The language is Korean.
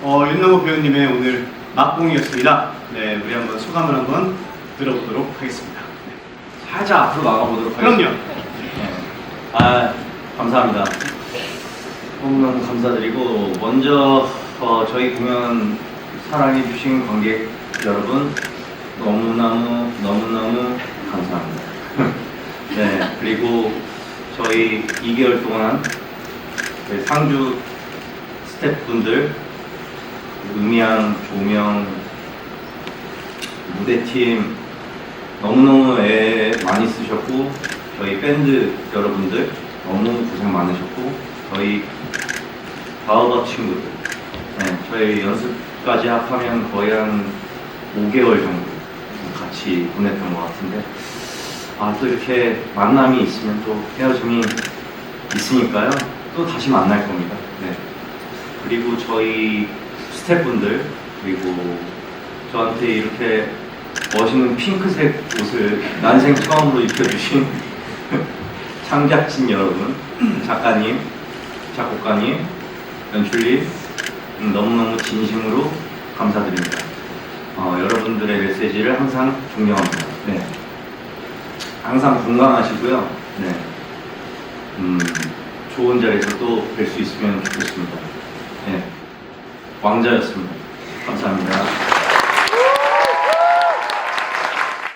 어, 윤남호 배우님의 오늘 막공이었습니다. 네, 우리 한번 소감을 한번 들어보도록 하겠습니다. 네. 살짝 앞으로 나가보도록 그럼요. 하겠습니다. 네. 아, 감사합니다. 너무너무 감사드리고, 먼저 어, 저희 공연 사랑해주신 관객 여러분, 너무너무, 너무너무 감사합니다. 네, 그리고 저희 2개월 동안 저희 상주 스태프분들, 음향, 조명, 무대팀, 너무너무 애 많이 쓰셨고 저희 밴드 여러분들 너무 고생 많으셨고 저희 바우더 친구들 네, 저희 연습까지 합하면 거의 한 5개월 정도 같이 보냈던 것 같은데 아 또 이렇게 만남이 있으면 또 헤어짐이 있으니까요 또 다시 만날 겁니다 네. 그리고 저희 스태프분들 그리고 저한테 이렇게 멋있는 핑크색 옷을 난생 처음으로 입혀주신 창작진 여러분, 작가님, 작곡가님, 연출님 음, 너무너무 진심으로 감사드립니다. 어, 여러분들의 메시지를 항상 존경합니다. 네. 항상 건강하시고요. 네. 음, 좋은 자리에서 또 뵐 수 있으면 좋겠습니다. 네. 왕자였습니다. 감사합니다.